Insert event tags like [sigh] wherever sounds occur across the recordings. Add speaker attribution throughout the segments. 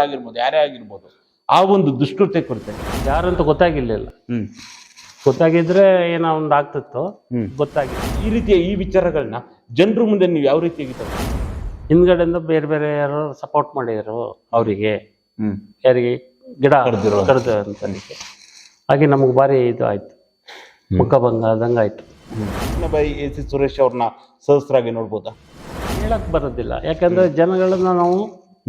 Speaker 1: ಆಗಿರ್ಬೋದು ಯಾರೇ ಆಗಿರ್ಬೋದು ಆ ಒಂದು ದುಷ್ಕೃತ್ಯ ಕುರಿತು.
Speaker 2: ಯಾರಂತ ಗೊತ್ತಾಗಿರ್ಲಿಲ್ಲ
Speaker 1: ಹ್ಮ್.
Speaker 2: ಗೊತ್ತಾಗಿದ್ರೆ ಏನೋ ಒಂದು ಆಗ್ತಿತ್ತು. ಗೊತ್ತಾಗಿಲ್ಲ.
Speaker 1: ಈ ರೀತಿಯ ಈ ವಿಚಾರಗಳನ್ನ ಜನರ ಮುಂದೆ ನೀವು ಯಾವ ರೀತಿ ತಗೊಂಡ್ರಿ?
Speaker 2: ಹಿಂದ್ಗಡೆಯಿಂದ ಬೇರೆ ಬೇರೆ ಯಾರು ಸಪೋರ್ಟ್ ಮಾಡಿದ್ರು ಅವರಿಗೆ.
Speaker 1: ಹ್ಮ್.
Speaker 2: ಯಾರಿಗೆ? ಗಿಡ
Speaker 1: ಕಡ್ದಿರೋ.
Speaker 2: ಕಡ್ದು ಅಂತ ಹಾಗೆ ನಮಗೆ ಭಾರಿ ಇದು ಆಯ್ತು. ಮುಖಭಂಗ ಆದಂಗೆ ಆಯ್ತು.
Speaker 1: ಬಾಯಿ ಎ ಸಿ ಸುರೇಶ್ ಅವ್ರನ್ನ ಸದಸ್ಯರಾಗಿ ನೋಡ್ಬೋದಾ?
Speaker 2: ಹೇಳಕ್ ಬರೋದಿಲ್ಲ. ಯಾಕಂದ್ರೆ ಜನಗಳನ್ನ ನಾವು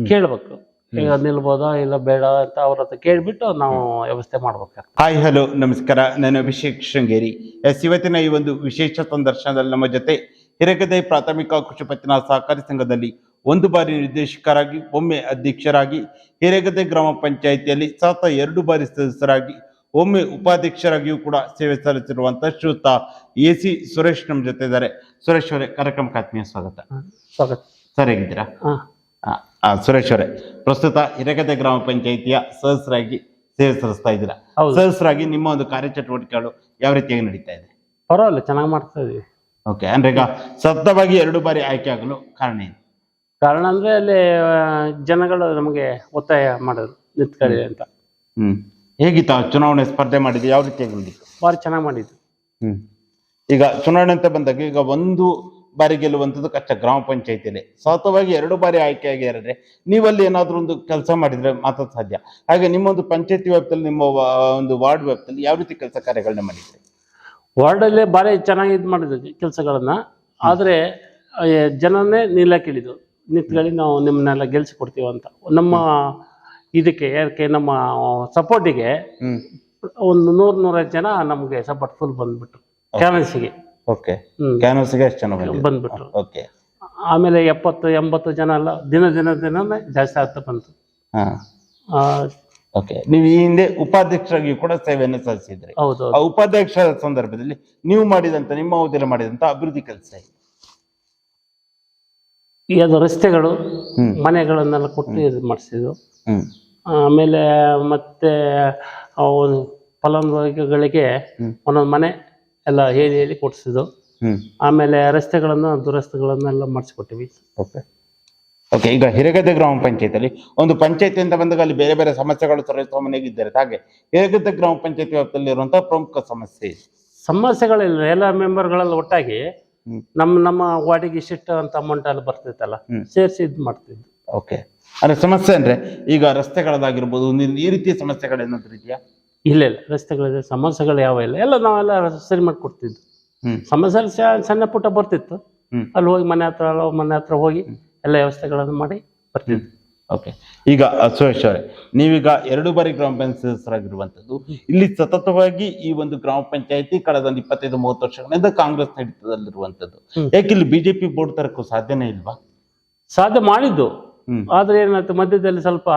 Speaker 2: ಕೇಳ್ಬೇಕು. ಈಗ ನಿಲ್ಬೋದಾ ಇಲ್ಲ ಬೇಡ ಅಂತ ಅವ್ರ ಹತ್ರ ಕೇಳ್ಬಿಟ್ಟು ನಾವು ವ್ಯವಸ್ಥೆ ಮಾಡ್ಬೇಕಾಗ್ತದೆ.
Speaker 1: ಹಾಯ್ ಹಲೋ ನಮಸ್ಕಾರ. ನಾನು ಅಭಿಷೇಕ್ ಶೃಂಗೇರಿ. ಎಸ್ ಇವತ್ತಿನ ಈ ಒಂದು ವಿಶೇಷ ಸಂದರ್ಶನದಲ್ಲಿ ನಮ್ಮ ಜೊತೆ ಹಿರಗದೆ ಪ್ರಾಥಮಿಕ ಕೃಷಿ ಪತ್ತಿನ ಸಹಕಾರಿ ಸಂಘದಲ್ಲಿ ಒಂದು ಬಾರಿ ನಿರ್ದೇಶಕರಾಗಿ ಒಮ್ಮೆ ಅಧ್ಯಕ್ಷರಾಗಿ ಹಿರೇಗದೆ ಗ್ರಾಮ ಪಂಚಾಯಿತಿಯಲ್ಲಿ ಸತತ ಎರಡು ಬಾರಿ ಸದಸ್ಯರಾಗಿ ಒಮ್ಮೆ ಉಪಾಧ್ಯಕ್ಷರಾಗಿಯೂ ಕೂಡ ಸೇವೆ ಸಲ್ಲಿಸಿರುವಂತಹ ಶ್ರೀಯುತ ಎ ಸಿ ಸುರೇಶ್ ನಮ್ಮ ಜೊತೆ ಇದ್ದಾರೆ. ಸುರೇಶ್ ಅವರೇ ಕಾರ್ಯಕ್ರಮಕ್ಕೆ ಆತ್ಮೀಯ ಸ್ವಾಗತ.
Speaker 2: ಸ್ವಾಗತ.
Speaker 1: ಸರ್ ಹೇಗಿದ್ದೀರಾ?
Speaker 2: ಹಾ.
Speaker 1: ಆ, ಆ, ಸುರೇಶ್ ಅವರೇ. ಪ್ರಸ್ತುತ ಹಿರೇಗದೆ ಗ್ರಾಮ ಪಂಚಾಯಿತಿಯ ಸದಸ್ಯರಾಗಿ ಸೇವೆ ಸಲ್ಲಿಸ್ತಾ ಇದ್ದೀರಾ?
Speaker 2: ಹೌದು.
Speaker 1: ಸದಸ್ಯರಾಗಿ ನಿಮ್ಮ ಒಂದು ಕಾರ್ಯಚಟುವಟಿಕೆಗಳು ಯಾವ ರೀತಿಯಾಗಿ ನಡೀತಾ ಇದೆ?
Speaker 2: ಪರವಾಗಿಲ್ಲ ಚೆನ್ನಾಗಿ ಮಾಡ್ತಾ ಇದೀವಿ.
Speaker 1: ಓಕೆ ಅಂದ್ರೆ ಈಗ ಸತತವಾಗಿ ಎರಡು ಬಾರಿ ಆಯ್ಕೆ ಆಗಲು ಕಾರಣ ಏನು?
Speaker 2: ಕಾರಣ ಅಂದ್ರೆ ಅಲ್ಲಿ ಆ, ಜನಗಳು ನಮಗೆ ಒತ್ತಾಯ ಮಾಡಿದ್ರು ನಿಂತ್ಕೊಳ್ಳಿ ಅಂತ.
Speaker 1: ಹ್ಮ್. ಹೇಗಿತ್ತು ಆ ಚುನಾವಣೆ ಸ್ಪರ್ಧೆ ಮಾಡಿದ್ದು? ಯಾವ ರೀತಿಯಾಗಿ ನಡೀತು
Speaker 2: ಭಾರಿ ಚೆನ್ನಾಗಿ ಮಾಡಿದ್ರು
Speaker 1: ಹ್ಮ್. ಈಗ ಚುನಾವಣೆ ಅಂತ ಬಂದಾಗ ಈಗ ಒಂದು ಬಾರಿ ಗೆಲ್ಲುವಂಥದ್ದು ಕಷ್ಟ. ಗ್ರಾಮ ಪಂಚಾಯತಿಯಲ್ಲಿ. ಸತತವಾಗಿ ಎರಡು ಬಾರಿ ಆಯ್ಕೆ ಆಗಿದ್ರೆ ನೀವಲ್ಲಿ ಏನಾದರೂ ಒಂದು ಕೆಲಸ ಮಾಡಿದರೆ ಮಾತ್ರ ಸಾಧ್ಯ. ಹಾಗೆ ನಿಮ್ಮ ಒಂದು ಪಂಚಾಯತಿ ವ್ಯಾಪ್ತಿಯಲ್ಲಿ ನಿಮ್ಮ ಒಂದು ವಾರ್ಡ್ ವ್ಯಾಪ್ತಿಯಲ್ಲಿ ಯಾವ ರೀತಿ ಕೆಲಸ ಕಾರ್ಯಗಳನ್ನ ಮಾಡಿದ್ರಿ?
Speaker 2: ವಾರ್ಡಲ್ಲೇ ಭಾರಿ ಚೆನ್ನಾಗಿ ಇದು ಮಾಡಿದ್ರು ಕೆಲಸಗಳನ್ನ. ಆದರೆ ಜನನೇ ನಿಲ್ಲಕ್ಕಿಳಿದು ನಿಂತ್ಕೊಳ್ಳಿ ನಾವು ನಿಮ್ಮನ್ನೆಲ್ಲ ಗೆಲ್ಸಿ ಕೊಡ್ತೀವಿ ಅಂತ. ನಮ್ಮ ಇದಕ್ಕೆ ಯಾಕೆ ನಮ್ಮ ಸಪೋರ್ಟಿಗೆ ಒಂದು ನೂರು ನೂರೈದು ಜನ ನಮಗೆ ಸಪೋರ್ಟ್ ಫುಲ್ ಬಂದುಬಿಟ್ರು. ಕ್ಯಾನ್ವಸಿಗೆ
Speaker 1: ಓಕೆ. ಕ್ಯಾನ್ವಸ್ಗೆ ಎಷ್ಟು ಜನ
Speaker 2: ಬಂದ್ಬಿಟ್ರು.
Speaker 1: ಓಕೆ.
Speaker 2: ಆಮೇಲೆ ಎಪ್ಪತ್ತು ಎಂಬತ್ತು ಜನ ಎಲ್ಲ ದಿನ ದಿನ ದಿನ ಜಾಸ್ತಿ ಆಗ್ತಾ ಬಂತು.
Speaker 1: ಓಕೆ. ನೀವು ಈ ಹಿಂದೆ ಉಪಾಧ್ಯಕ್ಷರಾಗಿ ಕೂಡ ಸೇವೆಯನ್ನು ಸಲ್ಲಿಸಿದ್ರಿ.
Speaker 2: ಹೌದು
Speaker 1: ಆ ಉಪಾಧ್ಯಕ್ಷರ ಸಂದರ್ಭದಲ್ಲಿ ನೀವು ಮಾಡಿದಂತ ನಿಮ್ಮ ಅವಧಿಯಲ್ಲಿ ಮಾಡಿದಂತ ಅಭಿವೃದ್ಧಿ ಕೆಲಸ
Speaker 2: ಈ ಅದು ರಸ್ತೆಗಳು. ಮನೆಗಳನ್ನೆಲ್ಲ ಕೊಟ್ಟು ಇದು ಮಾಡಿಸಿದ್ರು. ಆಮೇಲೆ ಮತ್ತೆ ಫಲಾನುಭವಿಗಳಿಗೆ. ಒಂದೊಂದು ಮನೆ ಎಲ್ಲ ಹೇಳಿ ಹೇಳಿ ಕೊಡಿಸಿದ್ದು.
Speaker 1: ಹ್ಮ್.
Speaker 2: ಆಮೇಲೆ ರಸ್ತೆಗಳನ್ನು ದುರಸ್ತಿಗಳನ್ನೆಲ್ಲ ಮಾಡಿಸ್ಕೊಟ್ಟಿವಿ.
Speaker 1: ಓಕೆ ಓಕೆ ಈಗ ಹಿರೇಗದ್ದೆ ಗ್ರಾಮ ಪಂಚಾಯತಿಯಲ್ಲಿ ಒಂದು ಪಂಚಾಯತಿ ಅಂತ ಬಂದಾಗ ಅಲ್ಲಿ ಬೇರೆ ಬೇರೆ ಸಮಸ್ಯೆಗಳು ಸರ್ವಸಾಮಾನ್ಯಗಿದ್ದಾರೆ ಹಾಗೆ ಹಿರೇಗದ್ದೆ ಗ್ರಾಮ ಪಂಚಾಯತಿ ವ್ಯಾಪ್ತಿಯಲ್ಲಿ ಇರುವಂತಹ ಪ್ರಮುಖ ಸಮಸ್ಯೆ.
Speaker 2: ಸಮಸ್ಯೆಗಳಿಲ್ಲ. ಎಲ್ಲ ಮೆಂಬರ್ಗಳೆಲ್ಲ ಒಟ್ಟಾಗಿ. ನಮ್ಮ ನಮ್ಮ ವಾರ್ಡಿಗೆ ಇಷ್ಟಿಟ್ಟು ಅಂತ ಅಮೌಂಟ್ ಅಲ್ಲಿ ಬರ್ತಿತ್ತಲ್ಲ
Speaker 1: ಹ್ಮ್.
Speaker 2: ಸೇರಿಸಿ ಇದು ಮಾಡ್ತಿದ್ದು.
Speaker 1: ಓಕೆ ಅಂದ್ರೆ ಸಮಸ್ಯೆ ಅಂದ್ರೆ ಈಗ ರಸ್ತೆಗಳದಾಗಿರ್ಬೋದು ಈ ರೀತಿಯ ಸಮಸ್ಯೆಗಳೇನಾದ್ರೂ ಇದೆಯಾ?
Speaker 2: ಇಲ್ಲ ಇಲ್ಲ. ರಸ್ತೆಗಳಿದೆ ಸಮಸ್ಯೆಗಳು ಯಾವ ಇಲ್ಲ. ಎಲ್ಲ ನಾವೆಲ್ಲ ಸರಿ
Speaker 1: ಮಾಡಿಕೊಡ್ತಿದ್ವಿ
Speaker 2: ಸಮಸ್ಯೆ ಸಣ್ಣ ಪುಟ್ಟ ಬರ್ತಿತ್ತು. ಅಲ್ಲಿ ಹೋಗಿ ಮನೆ ಹತ್ರ ಅಲ್ಲ ಮನೆ ಹತ್ರ ಹೋಗಿ ಎಲ್ಲ ವ್ಯವಸ್ಥೆಗಳನ್ನು ಮಾಡಿ ಬರ್ತಿದ್ವಿ.
Speaker 1: ಓಕೆ ಈಗ ಸುರೇಶ್ ಅವರೇ ನೀವೀಗ ಎರಡು ಬಾರಿ ಗ್ರಾಮ ಪಂಚಾಯತ್ ಸದಸ್ಯರಾಗಿರುವಂಥದ್ದು ಇಲ್ಲಿ ಸತತವಾಗಿ ಈ ಒಂದು ಗ್ರಾಮ ಪಂಚಾಯತಿ ಕಳೆದ ಒಂದು ಇಪ್ಪತ್ತೈದು ಮೂವತ್ತು ವರ್ಷಗಳಿಂದ ಕಾಂಗ್ರೆಸ್ ಹಿಡಿತದಲ್ಲಿರುವಂತದ್ದು
Speaker 2: ಹ್ಮ್.
Speaker 1: ಯಾಕೆ ಇಲ್ಲಿ ಬಿಜೆಪಿ ಬೋರ್ಡ್ ತರಕ್ಕೂ ಸಾಧ್ಯನೇ ಇಲ್ವಾ?
Speaker 2: ಸಾಧ್ಯ ಮಾಡಿದ್ದು. ಆದ್ರೆ ಏನಾಯ್ತು? ಮಧ್ಯದಲ್ಲಿ ಸ್ವಲ್ಪ.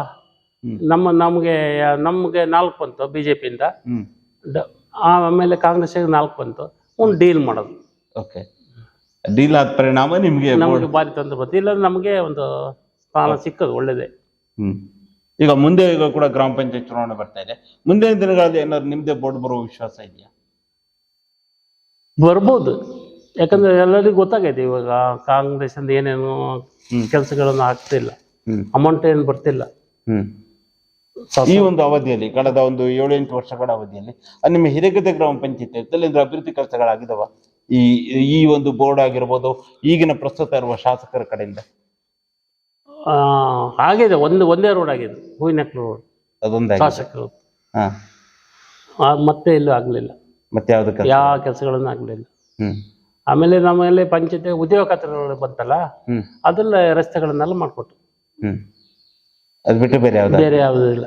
Speaker 2: ನಮ್ಮ ನಮಗೆ ನಮಗೆ ನಾಲ್ಕು ಬಂತು ಬಿ ಜೆ ಪಿಯಿಂದ ಆಮೇಲೆ ಕಾಂಗ್ರೆಸ್ಸಿಗೆ ನಾಲ್ಕು ಬಂತು. ಒಂದು ಡೀಲ್ ಮಾಡೋದು.
Speaker 1: ಓಕೆ. ಡೀಲ್ ಆದ ಪರಿಣಾಮ ನಿಮ್ಗೆ
Speaker 2: ನಮಗೆ ಭಾರಿ ತೊಂದರೆ ಬಂತು. ಇಲ್ಲ ನಮಗೆ ಒಂದು ಸ್ಥಾನ ಸಿಕ್ಕದು ಒಳ್ಳೇದೇ.
Speaker 1: ಈಗ ಮುಂದೆ ಈಗ ಕೂಡ ಗ್ರಾಮ ಪಂಚಾಯತ್ ಚುನಾವಣೆ ಬರ್ತಾ ಇದೆ. ಮುಂದಿನ ದಿನಗಳಲ್ಲಿ ಏನಾದ್ರು ನಿಮ್ದೇ ಬೋರ್ಡ್ ಬರುವ ವಿಶ್ವಾಸ ಇದೆಯಾ?
Speaker 2: ಬರ್ಬೋದು. ಯಾಕಂದ್ರೆ ಎಲ್ಲರಿಗೂ ಗೊತ್ತಾಗೈತೆ ಇವಾಗ ಕಾಂಗ್ರೆಸ್ ಏನೇನು. ಕೆಲಸಗಳನ್ನು ಆಗ್ತಿಲ್ಲ. ಅಮೌಂಟ್ ಏನು ಬರ್ತಿಲ್ಲ.
Speaker 1: ಈ ಒಂದು ಅವಧಿಯಲ್ಲಿ ಕಳೆದ ಒಂದು ಏಳು ಎಂಟು ವರ್ಷಗಳ ಅವಧಿಯಲ್ಲಿ ನಿಮ್ಮ ಹಿರೇಗದ್ದೆ ಗ್ರಾಮ ಪಂಚಾಯತಿ ಅಭಿವೃದ್ಧಿ ಕೆಲಸಗಳಾಗಿದಾವ? ಈ ಈ ಒಂದು ಬೋರ್ಡ್ ಆಗಿರ್ಬೋದು ಈಗಿನ ಪ್ರಸ್ತುತ ಇರುವ ಶಾಸಕರ ಕಡೆಯಿಂದ.
Speaker 2: ಆ, ಆಗಿದೆ ಒಂದು ಒಂದೇ ರೋಡ್ ಆಗಿದೆ ಹೂವಿನಕ್ಲು ರೋಡ್.
Speaker 1: ಅದೊಂದು
Speaker 2: ಶಾಸಕರು. ಮತ್ತೆ ಇಲ್ಲೂ ಆಗಲಿಲ್ಲ.
Speaker 1: ಮತ್ತೆ ಯಾವ್ದು
Speaker 2: ಯಾವ ಕೆಲಸಗಳನ್ನು ಆಗಲಿಲ್ಲ. ಆಮೇಲೆ ನಮ್ಮಲ್ಲಿ ಪಂಚಾಯತಿ ಉದ್ಯೋಗ ಖಾತ್ರಿಗಳು ಬಂತಲ್ಲ ಅದೆಲ್ಲ ರಸ್ತೆಗಳನ್ನೆಲ್ಲ ಮಾಡಿಕೊಟ್ಟು
Speaker 1: ಹ್ಮ್. ಅದ್ ಬಿಟ್ಟು ಬೇರೆ ಯಾವ್ದು
Speaker 2: ಬೇರೆ ಯಾವುದೂ ಇಲ್ಲ.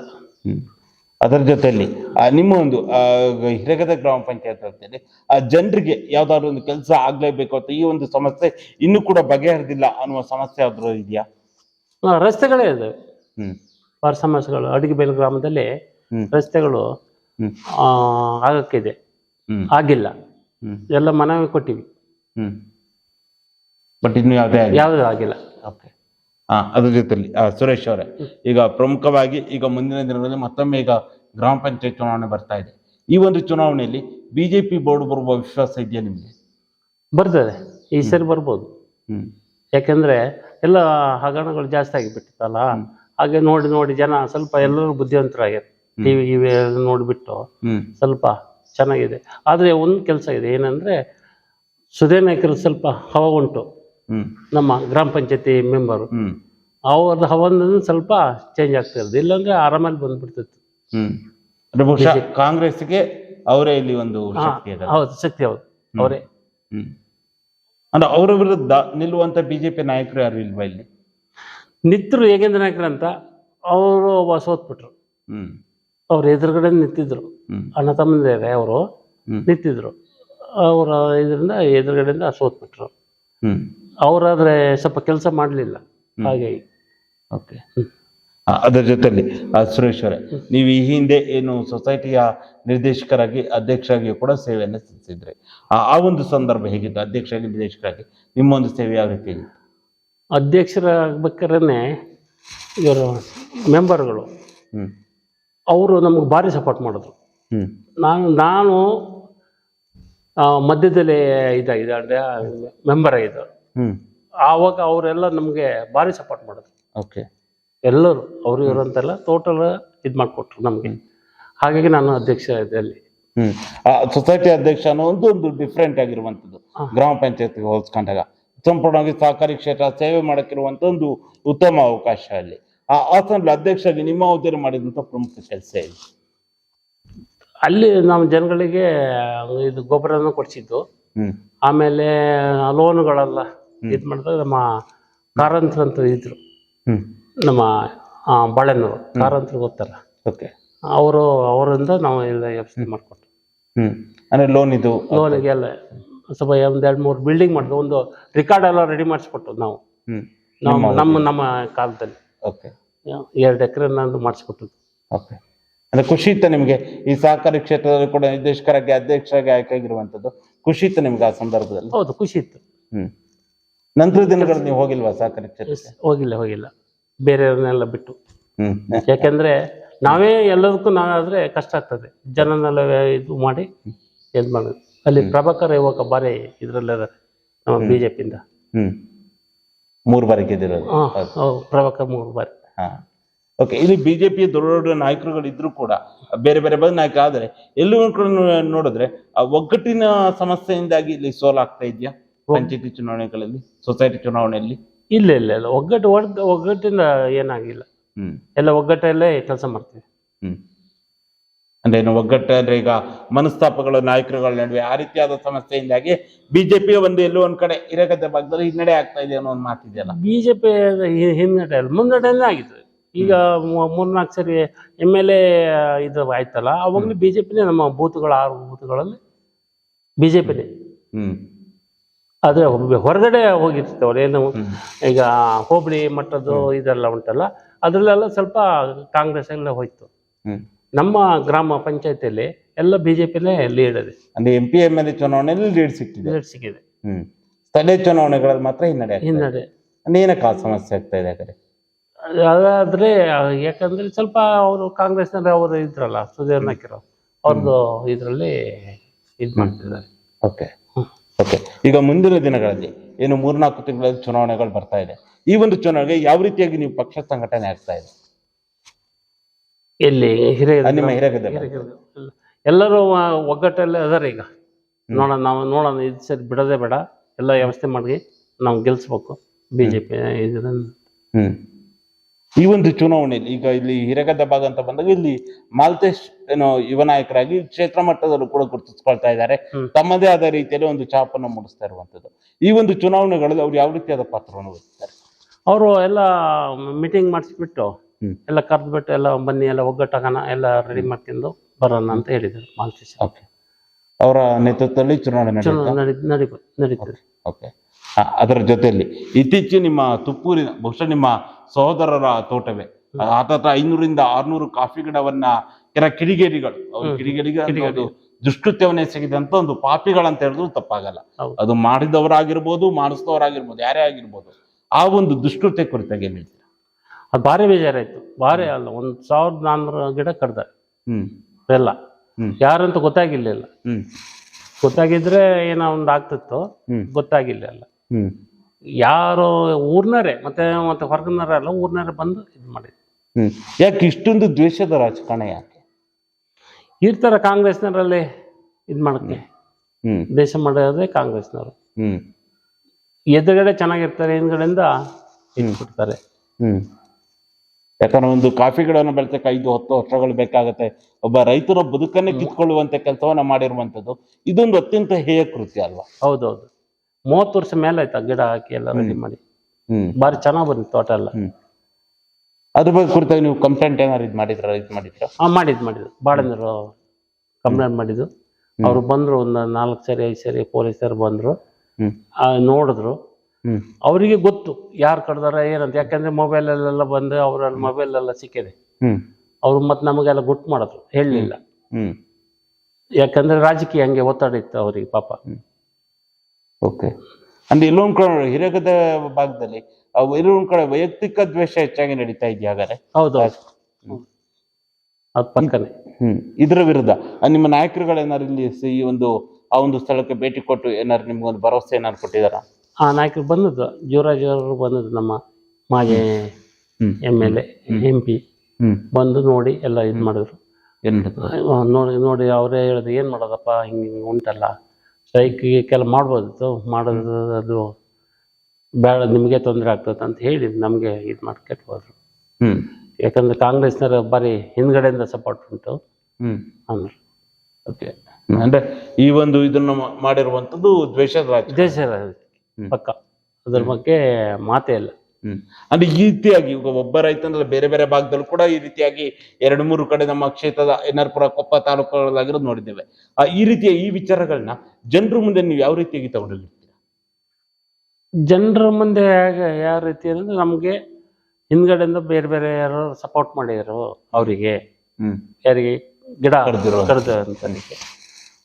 Speaker 1: ಅದರ ಜೊತೆಯಲ್ಲಿ ಆ, ನಿಮ್ಮ ಒಂದು ಆ, ಹಿರಗದ ಗ್ರಾಮ ಪಂಚಾಯತ್ ಅಂತೇಳಿ ಆ ಜನರಿಗೆ ಯಾವ್ದಾದ್ರು ಒಂದು ಕೆಲಸ ಆಗ್ಲೇಬೇಕು ಅಂತ ಈ ಒಂದು ಸಮಸ್ಯೆ ಇನ್ನೂ ಕೂಡ ಬಗೆಹರಿದಿಲ್ಲ ಅನ್ನುವ ಸಮಸ್ಯೆ ಯಾವ್ದಾದ್ರು ಇದೆಯಾ?
Speaker 2: ರಸ್ತೆಗಳೇ ಇದಾವೆ
Speaker 1: ಹ್ಮ್.
Speaker 2: ಸಮಸ್ಯೆಗಳು ಸಮಸ್ಯೆಗಳು ಅಡಿಗೆಬೇಲು ಗ್ರಾಮದಲ್ಲಿ
Speaker 1: ಹ್ಮ್.
Speaker 2: ರಸ್ತೆಗಳು
Speaker 1: ಹ್ಮ್.
Speaker 2: ಆ, ಆಗಕ್ಕಿದೆ.
Speaker 1: ಹ್ಮ್.
Speaker 2: ಆಗಿಲ್ಲ.
Speaker 1: ಹ್ಮ್.
Speaker 2: ಎಲ್ಲ ಮನವಿ ಕೊಟ್ಟಿವಿ.
Speaker 1: ಹ್ಮ್. ಬಟ್ ಇನ್ನು ಯಾವುದೇ ಆಗಿಲ್ಲ?
Speaker 2: ಯಾವುದೂ ಆಗಿಲ್ಲ.
Speaker 1: ಓಕೆ. ಹಾ ಅದ್ರ ಜೊತೆಲಿ ಆ, ಸುರೇಶ್ ಅವರೇ. ಈಗ ಪ್ರಮುಖವಾಗಿ ಈಗ ಮುಂದಿನ ದಿನಗಳಲ್ಲಿ ಮತ್ತೊಮ್ಮೆ ಈಗ ಗ್ರಾಮ ಪಂಚಾಯತ್ ಚುನಾವಣೆ ಬರ್ತಾ ಇದೆ. ಈ ಒಂದು ಚುನಾವಣೆಯಲ್ಲಿ ಬಿಜೆಪಿ ಬೋರ್ಡ್ ಬರುವ ವಿಶ್ವಾಸ ಇದೆಯಾ ನಿಮಗೆ?
Speaker 2: ಬರ್ತದೆ. ಈ ಸರಿ ಬರ್ಬೋದು. ಯಾಕಂದ್ರೆ ಎಲ್ಲ ಹಗರಣಗಳು ಜಾಸ್ತಿ ಆಗಿಬಿಟ್ಟಿತ್ತಲ್ಲ? ಹಾಗೆ ನೋಡಿ ನೋಡಿ ಜನ ಸ್ವಲ್ಪ ಎಲ್ಲರೂ ಬುದ್ಧಿವಂತರಾಗ್ಯಾರ ಟಿವಿ ಗಿವಿ ನೋಡಿಬಿಟ್ಟು ಸ್ವಲ್ಪ ಚೆನ್ನಾಗಿದೆ. ಆದರೆ ಒಂದು ಕೆಲಸ ಇದೆ. ಏನಂದ್ರೆ ಸುಧೇ ನಾಯ್ಕರು ಸ್ವಲ್ಪ ಹವ ಉಂಟು. ನಮ್ಮ ಗ್ರಾಮ ಪಂಚಾಯತಿ ಮೆಂಬರು ಅವ್ರದ್ದು ಹವನ್ ಸ್ವಲ್ಪ ಚೇಂಜ್ ಆಗ್ತಾ ಇರೋದು. ಇಲ್ಲಾಂದ್ರೆ ಆರಾಮಲ್ಲಿ ಬಂದ್ಬಿಡ್ತಿತ್ತು.
Speaker 1: ಹ್ಮ್. ಅಂದ್ರೆ ಬಹುಶಃ ಕಾಂಗ್ರೆಸ್ಗೆ ಅವರೇ ಇಲ್ಲಿ ಒಂದು ಶಕ್ತಿ
Speaker 2: ಹೌದು ಶಕ್ತಿ ಹೌದು. ಅವರೇ.
Speaker 1: ಅಂದ್ರೆ ಅವರ ವಿರುದ್ಧ ನಿಲ್ಲುವಂತ ಬಿಜೆಪಿ ನಾಯಕರು ಯಾರು ಇಲ್ವಾ ಇಲ್ಲಿ?
Speaker 2: ನಿತ್ರು ಹೇಗೇಂದ್ರ ನಾಯಕರು ಅಂತ ಅವರು ಒಬ್ಬ ಸೋತ್ಬಿಟ್ರು
Speaker 1: ಹ್ಮ್.
Speaker 2: ಅವ್ರ ಎದುರುಗಡೆ ನಿಂತಿದ್ರು.
Speaker 1: ಹ್ಮ್.
Speaker 2: ಅಣ್ಣ ತಮ್ಮಂದಿರೇ ಅವರು
Speaker 1: ಹ್ಮ್.
Speaker 2: ನಿಂತಿದ್ರು. ಅವರ ಇದರಿಂದ ಎದುರುಗಡೆಯಿಂದ ಸೋತ್ಬಿಟ್ರು
Speaker 1: ಹ್ಮ್.
Speaker 2: ಅವರಾದ್ರೆ ಸ್ವಲ್ಪ ಕೆಲಸ ಮಾಡಲಿಲ್ಲ. ಹಾಗೆ
Speaker 1: ಓಕೆ. ಅದರ ಜೊತೆಯಲ್ಲಿ ಸುರೇಶ್ವರ ನೀವು ಈ ಹಿಂದೆ ಏನು ಸೊಸೈಟಿಯ ನಿರ್ದೇಶಕರಾಗಿ ಅಧ್ಯಕ್ಷರಾಗಿ ಕೂಡ ಸೇವೆಯನ್ನು ಸಲ್ಲಿಸಿದ್ರಿ. ಆ ಒಂದು ಸಂದರ್ಭ ಹೇಗಿತ್ತು? ಅಧ್ಯಕ್ಷರಾಗಿ ನಿರ್ದೇಶಕರಾಗಿ ನಿಮ್ಮ ಒಂದು ಸೇವೆ ಯಾವ ರೀತಿ ಆಗಿತ್ತು?
Speaker 2: ಅಧ್ಯಕ್ಷರಾಗಬೇಕಾದ್ರೆ ಇವರು ಮೆಂಬರ್ಗಳು. ಅವರು ನಮಗೆ ಭಾರಿ ಸಪೋರ್ಟ್ ಮಾಡಿದ್ರು. ನಾನು ನಾನು ಮಧ್ಯದಲ್ಲಿ ಇದಾಗಿದೆ ಅಂದರೆ ಮೆಂಬರ್ ಆಗಿದ್ದು
Speaker 1: ಹ್ಮ್
Speaker 2: ಆವಾಗ ಅವರೆಲ್ಲ ನಮಗೆ ಭಾರಿ ಸಪೋರ್ಟ್ ಮಾಡಿದ್ರು.
Speaker 1: ಓಕೆ.
Speaker 2: ಎಲ್ಲರೂ ಅವರು ಇವರಂತೆಲ್ಲ ಟೋಟಲ್ ಇದು ಮಾಡಿಕೊಟ್ರು ನಮಗೆ. ಹಾಗಾಗಿ ನಾನು ಅಧ್ಯಕ್ಷ ಇದೆ ಅಲ್ಲಿ
Speaker 1: ಹ್ಮ್. ಆ ಸೊಸೈಟಿ ಅಧ್ಯಕ್ಷ ಅನ್ನೋ ಒಂದು ಒಂದು ಡಿಫ್ರೆಂಟ್ ಆಗಿರುವಂಥದ್ದು. ಗ್ರಾಮ ಪಂಚಾಯತ್ಗೆ ಹೋಲಿಸ್ಕೊಂಡಾಗ ಸಂಪೂರ್ಣವಾಗಿ ಸಹಕಾರಿ ಕ್ಷೇತ್ರ ಸೇವೆ ಮಾಡಕ್ಕಿರುವಂತ ಒಂದು ಉತ್ತಮ ಅವಕಾಶ ಅಲ್ಲಿ. ಆ ಹಾಸನಲ್ಲಿ ಅಧ್ಯಕ್ಷರಾಗಿ ನಿಮ್ಮ ಹುದ್ದೆಯಲ್ಲಿ ಮಾಡಿದಂಥ ಪ್ರಮುಖ ಕೆಲಸ ಇದೆ
Speaker 2: ಅಲ್ಲಿ ನಾವು ಜನಗಳಿಗೆ ಇದು ಗೊಬ್ಬರನ ಕೊಡಿಸಿದ್ದು. ಆಮೇಲೆ ಲೋನುಗಳೆಲ್ಲ ಇದು ಮಾಡಿದಾಗ ನಮ್ಮ ಕಾರಂತರ ಅಂತ ಇದ್ರು. ನಮ್ಮ ಬಾಳೆನೂರು ಬಾಳೆನವರು ಕಾರಂತರ ಗೊತ್ತಲ್ಲ?
Speaker 1: ಓಕೆ.
Speaker 2: ಅವರು ಅವರಿಂದ ನಾವು ಎಲ್ಲ ಎಫ್ಸಿ ಮಾಡಿಕೊಟ್ರು.
Speaker 1: ಅಂದ್ರೆ ಲೋನ್ ಇದು?
Speaker 2: ಲೋನಿಗೆಲ್ಲ ಸ್ವಲ್ಪ ಒಂದು ಎರಡು ಮೂರು ಬಿಲ್ಡಿಂಗ್ ಮಾಡಿದ್ವಿ. ಒಂದು ರೆಕಾರ್ಡ್ ಎಲ್ಲ ರೆಡಿ ಮಾಡಿಸ್ಕೊಟ್ಟು ನಾವು. ನಾವು ನಮ್ಮ ನಮ್ಮ ಕಾಲದಲ್ಲಿ.
Speaker 1: ಓಕೆ.
Speaker 2: ಎರಡು ಎಕರೆ ನಂದು ಮಾಡಿಸ್ಕೊಟ್ಟದ್ದು.
Speaker 1: ಓಕೆ. ಅಂದ್ರೆ ಖುಷಿ ಇತ್ತು ನಿಮಗೆ? ಈ ಸಹಕಾರಿ ಕ್ಷೇತ್ರದಲ್ಲಿ ಕೂಡ ನಿರ್ದೇಶಕರಾಗಿ ಅಧ್ಯಕ್ಷರಾಗಿ ಆಯ್ಕೆ ಆಗಿರುವಂತದ್ದು ಖುಷಿ ಇತ್ತು ನಿಮ್ಗೆ ಆ ಸಂದರ್ಭದಲ್ಲಿ?
Speaker 2: ಹೌದು ಖುಷಿ ಇತ್ತು.
Speaker 1: ಹ್ಮ್. ನಂತರ ದಿನಗಳು ನೀವು ಹೋಗಿಲ್ವಾ ಕ್ಷೇತ್ರಕ್ಕೆ
Speaker 2: ಹೋಗಿಲ್ಲ ಹೋಗಿಲ್ಲ. ಬೇರೆಯವ್ರನ್ನೆಲ್ಲ ಬಿಟ್ಟು.
Speaker 1: ಯಾಕಂದ್ರೆ
Speaker 2: ಯಾಕೆಂದ್ರೆ ನಾವೇ ಎಲ್ಲದಕ್ಕೂ ನಾವಾದ್ರೆ ಕಷ್ಟ ಆಗ್ತದೆ. ಜನನೆಲ್ಲ ಇದು ಮಾಡಿ ಇದು ಮಾಡೋದು ಅಲ್ಲಿ ಪ್ರಭಾಕರ್ ಯುವಕ ಬಾರಿ ಇದ್ರಲ್ಲೆಲ್ಲ ನಮ್ಮ ಬಿ ಜೆ ಪಿಯಿಂದ
Speaker 1: ಹ್ಮ್. ಮೂರು ಬಾರಿ ಗೆದ್ದಿರೋದು.
Speaker 2: ಪ್ರಭಾಕರ್ ಮೂರು ಬಾರಿ.
Speaker 1: ಹಾ. ಓಕೆ ಇಲ್ಲಿ ಬಿಜೆಪಿ ದೊಡ್ಡ ದೊಡ್ಡ ನಾಯಕರುಗಳು ಇದ್ರು ಕೂಡ ಬೇರೆ ಬೇರೆ ಬದ ನಾಯಕ ಆದ್ರೆ ಎಲ್ಲೂ ಕೂಡ ನೋಡಿದ್ರೆ ಆ ಒಗ್ಗಟ್ಟಿನ ಸಮಸ್ಯೆಯಿಂದಾಗಿ ಇಲ್ಲಿ ಸೋಲಾಗ್ತಾ ಇದೆಯಾ? ಪಂಚಾಯತಿ ಚುನಾವಣೆಗಳಲ್ಲಿ ಸೊಸೈಟಿ ಚುನಾವಣೆಯಲ್ಲಿ?
Speaker 2: ಇಲ್ಲ ಇಲ್ಲ ಇಲ್ಲ. ಒಗ್ಗಟ್ಟು ಒಗ್ಗ ಒಗ್ಗಟ್ಟಿಂದ ಏನಾಗಿಲ್ಲ.
Speaker 1: ಹ್ಮ್.
Speaker 2: ಎಲ್ಲ ಒಗ್ಗಟ್ಟಲ್ಲೇ ಕೆಲಸ ಮಾಡ್ತೀವಿ.
Speaker 1: ಹ್ಮ್. ಅಂದ್ರೆ ಏನು ಒಗ್ಗಟ್ಟು ಅಂದ್ರೆ ಈಗ ಮನಸ್ತಾಪಗಳು ನಾಯಕರುಗಳ ನಡುವೆ ಆ ರೀತಿಯಾದ ಸಮಸ್ಯೆಯಿಂದಾಗಿ ಬಿಜೆಪಿ ಒಂದು ಎಲ್ಲೋ ಒಂದ್ ಕಡೆ ಇರಗದ್ದೆ ಭಾಗದಲ್ಲಿ ಹಿನ್ನಡೆ ಆಗ್ತಾ ಇದೆ ಅನ್ನೋ ಒಂದು ಮಾತಿದೆಯಲ್ಲ
Speaker 2: ಬಿಜೆಪಿ ಹಿನ್ನಡೆ ಅಲ್ಲ. ಮುನ್ನಡೆನೇ ಆಗಿತ್ತು. ಈಗ ಮೂ- ಮೂರ್ನಾಲ್ಕು ಸರಿ ಎಂ ಎಲ್ ಎ ಇದು ಆಯ್ತಲ್ಲ ಅವಾಗಲೂ ಬಿಜೆಪಿನೇ ನಮ್ಮ ಬೂತ್ಗಳ ಆರು ಬೂತ್ಗಳಲ್ಲಿ ಬಿಜೆಪಿನೇ.
Speaker 1: ಹ್ಮ್.
Speaker 2: ಆದರೆ ಹೊರಗಡೆ ಹೋಗಿರ್ತೇವೆ ಅವ್ರು ಏನು ಈಗ ಹೋಬಳಿ ಮಟ್ಟದ್ದು ಇದೆಲ್ಲ ಉಂಟಲ್ಲ ಅದರಲ್ಲೆಲ್ಲ ಸ್ವಲ್ಪ ಕಾಂಗ್ರೆಸ್ ಎಲ್ಲ ಹೋಯ್ತು. ನಮ್ಮ ಗ್ರಾಮ ಪಂಚಾಯತಿಯಲ್ಲಿ ಎಲ್ಲ ಬಿ ಜೆ ಪಿನೇ ಲೀಡ್ ಇದೆ
Speaker 1: ಅಂದ್ರೆ M P M L A ಚುನಾವಣೆಯಲ್ಲಿ ಲೀಡ್ ಸಿಕ್ಕಿದೆ.
Speaker 2: ಲೀಡ್ ಸಿಕ್ಕಿದೆ.
Speaker 1: ಹ್ಮ್. ಸ್ಥಳೀಯ ಚುನಾವಣೆಗಳಲ್ಲಿ ಮಾತ್ರ ಹಿನ್ನಡೆ.
Speaker 2: ಹಿನ್ನಡೆ.
Speaker 1: ಅಂದ್ರೆ ಏನಕ್ಕೆ ಆ ಸಮಸ್ಯೆ ಆಗ್ತಾ ಇದೆ ಯಾಕಂದ್ರೆ
Speaker 2: ಅದಾದ್ರೆ ಯಾಕಂದ್ರೆ ಸ್ವಲ್ಪ ಅವರು ಕಾಂಗ್ರೆಸ್ನಲ್ಲಿ ಅವರು ಇದ್ರಲ್ಲ ಸುಧೀರ್ ನಾಕಿರೋ ಅವ್ರದ್ದು ಇದರಲ್ಲಿ ಇದ್ ಮಾಡ್ತಿದ್ದಾರೆ.
Speaker 1: ಓಕೆ ಓಕೆ ಈಗ ಮುಂದಿನ ದಿನಗಳಲ್ಲಿ ಏನು ಮೂರ್ನಾಲ್ಕು ತಿಂಗಳಲ್ಲಿ ಚುನಾವಣೆಗಳು ಬರ್ತಾ ಇದೆ. ಈ ಒಂದು ಚುನಾವಣೆಗೆ ಯಾವ ರೀತಿಯಾಗಿ ನೀವು ಪಕ್ಷ ಸಂಘಟನೆ ಆಗ್ತಾ ಇದೆ?
Speaker 2: ಎಲ್ಲಿ?
Speaker 1: ನಿಮ್ಮ
Speaker 2: ಎಲ್ಲರೂ ಒಗ್ಗಟ್ಟಲ್ಲಿ ಅದಾರೆ ಈಗ. ನೋಡೋಣ ನಾವು ನೋಡೋಣ. ಇದು ಸರಿ ಬಿಡೋದೇ ಬೇಡ. ಎಲ್ಲ ವ್ಯವಸ್ಥೆ ಮಾಡಿ ನಾವು ಗೆಲ್ಸ್ಬೇಕು. ಬಿಜೆಪಿ
Speaker 1: ಹ್ಮ್. ಈ ಒಂದು ಚುನಾವಣೆಯಲ್ಲಿ ಈಗ ಇಲ್ಲಿ ಹಿರೇಗದ್ದ ಭಾಗ ಅಂತ ಬಂದಾಗ ಇಲ್ಲಿ ಮಾಲ್ತೇಶ್ ಏನೋ ಯುವ ನಾಯಕರಾಗಿ ಕ್ಷೇತ್ರ ಮಟ್ಟದಲ್ಲೂ ಕೂಡ ಗುರುತಿಸ್ಕೊಳ್ತಾ ಇದ್ದಾರೆ. ತಮ್ಮದೇ ಆದ ರೀತಿಯಲ್ಲಿ ಒಂದು ಛಾಪನ್ನು ಮೂಡಿಸ್ತಾ ಇರುವಂತದ್ದು ಈ ಒಂದು ಚುನಾವಣೆಗಳಲ್ಲಿ ಅವ್ರು ಯಾವ ರೀತಿಯಾದ ಪಾತ್ರವನ್ನು ವಹಿಸ್ತಾರೆ?
Speaker 2: ಅವರು ಎಲ್ಲ ಮೀಟಿಂಗ್ ಮಾಡಿಸ್ಬಿಟ್ಟು. ಎಲ್ಲ ಕರೆದ್ಬಿಟ್ಟು ಎಲ್ಲ ಬನ್ನಿ ಎಲ್ಲ ಒಗ್ಗಟ್ಟಾಗಣ ಎಲ್ಲ ರೆಡಿ ಮಾಡ್ಕೊಂಡು ಬರೋಣ ಅಂತ ಹೇಳಿದರು ಮಾಲ್ತೇಶ್
Speaker 1: ಅವರ. ನೇತೃತ್ವದಲ್ಲಿ ಚುನಾವಣೆ
Speaker 2: ನಡೀತದೆ.
Speaker 1: ಅದರ ಜೊತೆಯಲ್ಲಿ. ಇತ್ತೀಚೆಗೆ ನಿಮ್ಮ ತುಪ್ಪೂರಿನ ಬಹುಶಃ ನಿಮ್ಮ ಸಹೋದರರ ತೋಟವೇ. ಆತತ್ರ ಐನೂರಿಂದ ಆರ್ನೂರು ಕಾಫಿ ಗಿಡವನ್ನ ಕೆಲ ಕಿಡಿಗೇಡಿಗಳು. ಕಿಡಿಗೇರಿಗಳು
Speaker 2: ಹ್ಮ್.
Speaker 1: ಕಿಡಿಗೇಡಿಗೆ ಅಂತ
Speaker 2: ಕಿಡಿಗೇಡಿ.
Speaker 1: ಒಂದು ದುಷ್ಕೃತ್ಯವನ್ನ ಎಸಗಿದಂತ ಒಂದು ಪಾಪಿಗಳಂತ ಹೇಳಿದ್ರು ತಪ್ಪಾಗಲ್ಲ ಅದು ಮಾಡಿದವರಾಗಿರ್ಬೋದು ಮಾಡಿಸಿದವರಾಗಿರ್ಬೋದು ಯಾರೇ ಆಗಿರ್ಬೋದು. ಆ ಒಂದು ದುಷ್ಕೃತ್ಯ ಕುರಿತಾಗಿ ಏನ್ ಹೇಳ್ತೀರಾ?
Speaker 2: ಅದು ಭಾರಿ ಬೇಜಾರಾಯ್ತು. ಭಾರಿ ಅಲ್ಲ ಒಂದ್ ಸಾವಿರದ ನಾನ್ನೂರು ಗಿಡ ಕಡ್ದ
Speaker 1: ಹ್ಮ್.
Speaker 2: ಎಲ್ಲ
Speaker 1: ಹ್ಮ್.
Speaker 2: ಯಾರಂತ ಗೊತ್ತಾಗಿರ್ಲಿಲ್ಲ.
Speaker 1: ಹ್ಮ್.
Speaker 2: ಗೊತ್ತಾಗಿದ್ರೆ ಏನೋ ಒಂದು ಆಗ್ತಿತ್ತು.
Speaker 1: ಹ್ಮ್.
Speaker 2: ಯಾರು ಊರ್ನರೇ ಮತ್ತೆ ಮತ್ತೆ ಹೊರಗಿನವರೆಲ್ಲ ಊರ್ನರೇ ಬಂದು ಇದು ಮಾಡಿದ್ರು.
Speaker 1: ಹ್ಮ್. ಯಾಕೆ ಇಷ್ಟೊಂದು ದ್ವೇಷದ ರಾಜಕಾರಣ ಯಾಕೆ?
Speaker 2: ಇರ್ತಾರ ಕಾಂಗ್ರೆಸ್ನವರಲ್ಲಿ ಇದು ಮಾಡಕ್ಕೆ
Speaker 1: ಹ್ಮ್.
Speaker 2: ದೇಶ ಮಾಡೋದೇ ಕಾಂಗ್ರೆಸ್ನವರು.
Speaker 1: ಹ್ಮ್.
Speaker 2: ಎದುರುಗಡೆ ಚೆನ್ನಾಗಿರ್ತಾರೆ ಹಿಂದ್ಗಡೆಯಿಂದ ಇಟ್ಬಿಡ್ತಾರೆ.
Speaker 1: ಹ್ಮ್. ಯಾಕಂದ್ರೆ ಒಂದು ಕಾಫಿ ಗಿಡವನ್ನು ಬೆಳೆಸಕ್ಕೆ ಐದು ಹತ್ತು ವರ್ಷಗಳು ಬೇಕಾಗತ್ತೆ. ಒಬ್ಬ ರೈತರ ಬದುಕನ್ನೇ ಕಿತ್ಕೊಳ್ಳುವಂತ ಕೆಲಸವನ್ನ ಮಾಡಿರುವಂತದ್ದು ಇದೊಂದು ಅತ್ಯಂತ ಹೇಯ ಕೃತ್ಯ ಅಲ್ವಾ?
Speaker 2: ಹೌದೌದು. ಮೂವತ್ತು ವರ್ಷ ಮೇಲೆ ಆಯ್ತಾ ಗಿಡ ಹಾಕಿ ಎಲ್ಲ ರೆಡಿ ಮಾಡಿ.
Speaker 1: ಹ್ಮ್.
Speaker 2: ಬಾರಿ ಚೆನ್ನಾಗಿ ಬಂದಿತ್ತು ತೋಟ ಎಲ್ಲ.
Speaker 1: ಅದ್ರ ಬಗ್ಗೆ ಕುರಿತಾಗಿ ನೀವು ಕಂಪ್ಲೇಂಟ್ ಏನಾರು ಇದು ಮಾಡಿದ್ರ ಇದು ಮಾಡಿದ್ರ?
Speaker 2: ಹಾ ಮಾಡಿದ್ ಮಾಡಿದ್ರು ಬಾಡಂದ್ರು ಕಂಪ್ಲೇಂಟ್ ಮಾಡಿದ್ದು. ಅವ್ರು ಬಂದ್ರು ಒಂದು ನಾಲ್ಕು ಸರಿ ಐದು ಸರಿ ಪೊಲೀಸರು ಬಂದ್ರು.
Speaker 1: ಹ್ಮ್.
Speaker 2: ಆ, ನೋಡಿದ್ರು.
Speaker 1: ಹ್ಮ್.
Speaker 2: ಅವರಿಗೆ ಗೊತ್ತು ಯಾರು ಕಡ್ದಾರ ಏನಂತ. ಯಾಕಂದ್ರೆ ಮೊಬೈಲ್ ಅಲ್ಲೆಲ್ಲ ಬಂದು ಅವ್ರ ಮೊಬೈಲ್ ಎಲ್ಲ ಸಿಕ್ಕಿದೆ.
Speaker 1: ಹ್ಮ್.
Speaker 2: ಅವ್ರು ಮತ್ತೆ ನಮಗೆಲ್ಲ ಗುಟ್ ಮಾಡಿದ್ರು ಹೇಳಲಿಲ್ಲ.
Speaker 1: ಹ್ಮ್.
Speaker 2: ಯಾಕಂದ್ರೆ ರಾಜಕೀಯ ಹಂಗೆ ಒತ್ತಡ ಇತ್ತು ಅವ್ರಿಗೆ ಪಾಪ.
Speaker 1: ಓಕೆ ಅಂದ್ರೆ ಇಲ್ಲೊಂದ್ ಕಡೆ ಹಿರೇಗದ ಭಾಗದಲ್ಲಿ ಇಲ್ಲೊಂದ್ ಕಡೆ ವೈಯಕ್ತಿಕ ದ್ವೇಷ ಹೆಚ್ಚಾಗಿ ನಡೀತಾ ಇದೆಯಾ ಹಾಗಾದ್ರೆ?
Speaker 2: ಹೌದು ಅದ್ ಪಕ್ಕನೆ.
Speaker 1: ಹ್ಮ್. ಇದ್ರ ವಿರುದ್ಧ ನಿಮ್ಮ ನಾಯಕರುಗಳೇನಾರು ಇಲ್ಲಿ ಈ ಒಂದು ಆ ಒಂದು ಸ್ಥಳಕ್ಕೆ ಭೇಟಿ ಕೊಟ್ಟು ಏನಾರು ನಿಮ್ಗೊಂದು ಭರವಸೆ ಏನಾರು ಕೊಟ್ಟಿದಾರ
Speaker 2: ಆ ನಾಯಕರು ಬಂದದ್ದು ಜೋರಾಜ್ ಅವರು ಬಂದದ್ದು ನಮ್ಮ ಮಾಜಿ
Speaker 1: MLA
Speaker 2: M L A M P ಬಂದು ನೋಡಿ ಎಲ್ಲ ಇದು ಮಾಡಿದ್ರು. ನೋಡಿ ನೋಡಿ ಅವರೇ ಹೇಳಿದ್ರು ಏನ್ ಮಾಡೋದಪ್ಪ ಹಿಂಗೆ ಹಿಂಗೆ ಉಂಟಲ್ಲ? ಸ್ಟ್ರೈಕ್ ಕೆಲ ಮಾಡ್ಬೋದಿತ್ತು ಮಾಡೋದು ಅದು ಬೇಡ ನಿಮಗೆ ತೊಂದರೆ ಆಗ್ತದೆ ಅಂತ ಹೇಳಿ ನಮಗೆ ಇದು ಮಾಡಿ ಹೋದ್ರು.
Speaker 1: ಹ್ಮ್.
Speaker 2: ಯಾಕಂದ್ರೆ ಕಾಂಗ್ರೆಸ್ನವ್ರ ಬಾರಿ ಹಿಂದ್ಗಡೆಯಿಂದ ಸಪೋರ್ಟ್ ಉಂಟು
Speaker 1: ಹ್ಮ್.
Speaker 2: ಅಂದ್ರು.
Speaker 1: ಓಕೆ. ಅಂದ್ರೆ ಈ ಒಂದು ಇದನ್ನ ಮಾಡಿರುವಂತದ್ದು ದ್ವೇಷದ ರಾಜ
Speaker 2: ದೇಶ ಪಕ್ಕ. ಅದ್ರ ಬಗ್ಗೆ ಮಾತೇ ಇಲ್ಲ.
Speaker 1: ಅಂದ್ರೆ ಈ ರೀತಿಯಾಗಿ ಈಗ ಒಬ್ಬ ರೈತನಲ್ಲ ಬೇರೆ ಬೇರೆ ಭಾಗದಲ್ಲೂ ಕೂಡ ಈ ರೀತಿಯಾಗಿ ಎರಡು ಮೂರು ಕಡೆ ನಮ್ಮ ಕ್ಷೇತ್ರದ ಎನ್ಆರ್ಪುರ ಕೊಪ್ಪ ತಾಲೂಕುಗಳಾಗಿರೋದು ನೋಡಿದ್ದೇವೆ. ಆ ಈ ರೀತಿಯ ಈ ವಿಚಾರಗಳನ್ನ ಜನರ ಮುಂದೆ ನೀವು ಯಾವ ರೀತಿಯಾಗಿ ತಗೊಂಡೋಗಿರ್ತೀರಾ
Speaker 2: ಜನರ ಮುಂದೆ ಯಾವ ರೀತಿ ಅಂದ್ರೆ ನಮ್ಗೆ ಹಿಂದ್ಗಡೆಯಿಂದ ಬೇರೆ ಬೇರೆ ಯಾರು ಸಪೋರ್ಟ್ ಮಾಡಿದ್ರು ಅವರಿಗೆ.
Speaker 1: ಹ್ಮ್.
Speaker 2: ಯಾರಿಗೆ? ಗಿಡ. ಕಡ್ದು ಅಂತಲಿಕ್ಕೆ